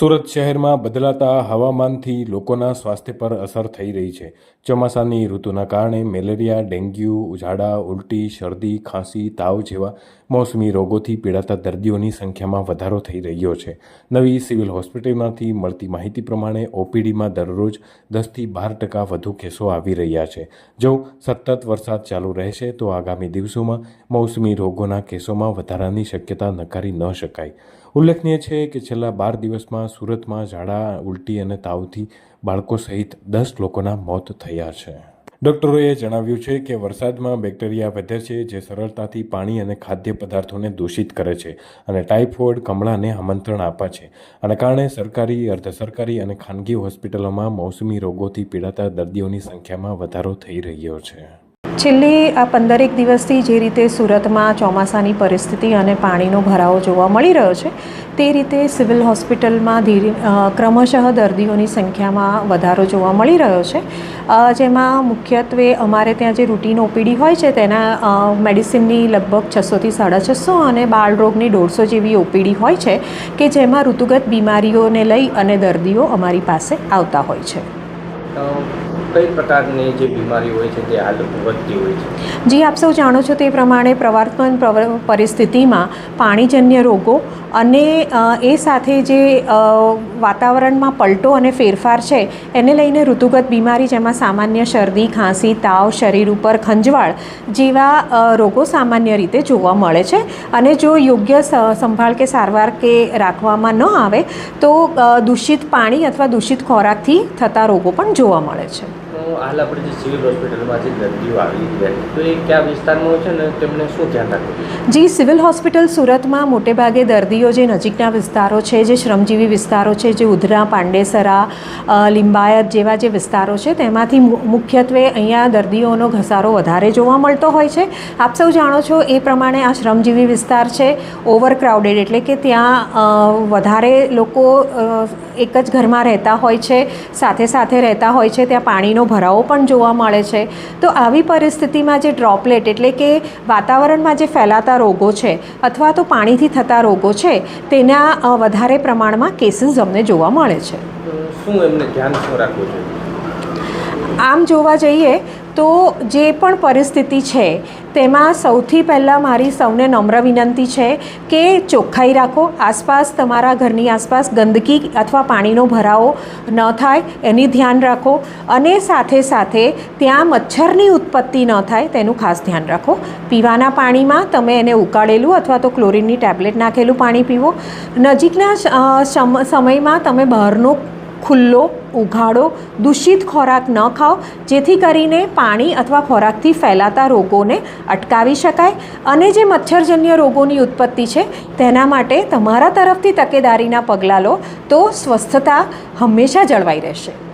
સુરત શહેરમાં બદલાતા હવામાનથી લોકોના સ્વાસ્થ્ય પર અસર થઈ રહી છે. ચોમાસાની ઋતુના કારણે મેલેરિયા, ડેન્ગ્યુ ઉઝાડા ઉલટી, શરદી, ખાંસી, તાવ જેવા મોસમી રોગોથી પીડાતા દર્દીઓની સંખ્યામાં વધારો થઈ રહ્યો છે. નવી સિવિલ હોસ્પિટલમાંથી મળતી માહિતી પ્રમાણે ઓપીડીમાં દરરોજ દસથી બાર ટકા વધુ કેસો આવી રહ્યા છે. જો સતત વરસાદ ચાલુ રહેશે, તો આગામી દિવસોમાં મોસમી રોગોના કેસોમાં વધારાની શક્યતા નકારી ન શકાય. ઉલ્લેખનીય છે કે છેલ્લા બાર દિવસમાં સુરતમાં ઝાડા ઉલટી અને તાવથી બાળકો સહિત દસ લોકોના મોત થયા છે. ડૉક્ટરોએ જણાવ્યું છે કે વરસાદમાં બેક્ટેરિયા વધે છે, જે સરળતાથી પાણી અને ખાદ્ય પદાર્થોને દૂષિત કરે છે અને ટાઇફોઇડ કમળાને આમંત્રણ આપે છે. આના કારણે સરકારી અર્ધ સરકારી અને ખાનગી હોસ્પિટલોમાં મોસમી રોગોથી પીડાતા દર્દીઓની સંખ્યામાં વધારો થઈ રહ્યો છે. છેલ્લી, આ પંદરેક દિવસથી જે રીતે સુરતમાં ચોમાસાની પરિસ્થિતિ અને પાણીનો ભરાવો જોવા મળી રહ્યો છે, તે રીતે સિવિલ હોસ્પિટલમાં ધીરે ક્રમશઃ દર્દીઓની સંખ્યામાં વધારો જોવા મળી રહ્યો છે. જેમાં મુખ્યત્વે અમારે ત્યાં જે રૂટીન ઓપીડી હોય છે, તેના મેડિસિનની લગભગ છસોથી સાડા છસો અને બાળરોગની દોઢસો જેવી ઓપીડી હોય છે, કે જેમાં ઋતુગત બીમારીઓને લઈ અને દર્દીઓ અમારી પાસે આવતા હોય છે. કઈ પ્રકારની જે બીમારી હોય છે તે હાલ વધતી હોય છે? જી, આપ સૌ જાણો છો તે પ્રમાણે પ્રવર્તમાન પ્રવ- પરિસ્થિતિમાં પાણીજન્ય રોગો અને એ સાથે જે વાતાવરણમાં પલટો અને ફેરફાર છે, એને લઈને ઋતુગત બીમારી જેમાં સામાન્ય શરદી, ખાંસી, તાવ, શરીર ઉપર ખંજવાળ જેવા રોગો સામાન્ય રીતે જોવા મળે છે. અને જો યોગ્ય સંભાળ કે સારવાર કે રાખવામાં ન આવે, તો દૂષિત પાણી અથવા દૂષિત ખોરાકથી થતા રોગો પણ જોવા મળે છે. તો હાલ આપણે જે સિવિલ હોસ્પિટલમાં જે દર્દીઓ આવી રહ્યા તો એ કયા વિસ્તારમાં છે ને તેમને શું ધ્યાન રાખવું જી, સિવિલ હોસ્પિટલ સુરતમાં મોટેભાગે દર્દીઓ જે નજીકના વિસ્તારો છે, જે શ્રમજીવી વિસ્તારો છે, જે ઉધરા, પાંડેસરા લિંબાયત જેવા જે વિસ્તારો છે, તેમાંથી મુખ્યત્વે અહીંયા દર્દીઓનો ઘસારો વધારે જોવા મળતો હોય છે. આપ સૌ જાણો છો એ પ્રમાણે આ શ્રમજીવી વિસ્તાર છે, ઓવરક્રાઉડેડ એટલે કે ત્યાં વધારે લોકો એક જ ઘરમાં રહેતા હોય છે, સાથે સાથે રહેતા હોય છે, ત્યાં પાણીનો ભરાવો પણ જોવા મળે છે. તો આવી પરિસ્થિતિમાં જે ડ્રોપલેટ એટલે કે વાતાવરણમાં જે ફેલાતા રોગો છે અથવા તો પાણીથી થતા રોગો છે તેના વધારે પ્રમાણમાં કેસીસ અમને જોવા મળે છે. શું એમને ધ્યાન શું રાખવું જોઈએ? આમ જોવા જઈએ તો જે પણ પરિસ્થિતિ છે, તેમાં સૌથી પહેલાં મારી સૌને નમ્ર વિનંતી છે કે ચોખ્ખાઈ રાખો. આસપાસ તમારા ઘરની આસપાસ ગંદકી અથવા પાણીનો ભરાવો ન થાય, એની ધ્યાન રાખો અને સાથે સાથે ત્યાં મચ્છરની ઉત્પત્તિ ન થાય, તેનું ખાસ ધ્યાન રાખો. પીવાના પાણીમાં તમે એને ઉકાળેલું અથવા તો ક્લોરીનની ટેબ્લેટ નાખેલું પાણી પીવો. નજીકના સમ- સમયમાં તમે બહારનો ખુલ્લો, ઉઘાડો, દૂષિત ખોરાક ન ખાઓ, જેથી કરીને પાણી અથવા ખોરાકથી ફેલાતા રોગોને અટકાવી શકાય. અને જે મચ્છરજન્ય રોગોની ઉત્પત્તિ છે, તેના માટે તમારા તરફથી તકેદારીના પગલાં લો, તો સ્વસ્થતા હંમેશા જળવાઈ રહેશે.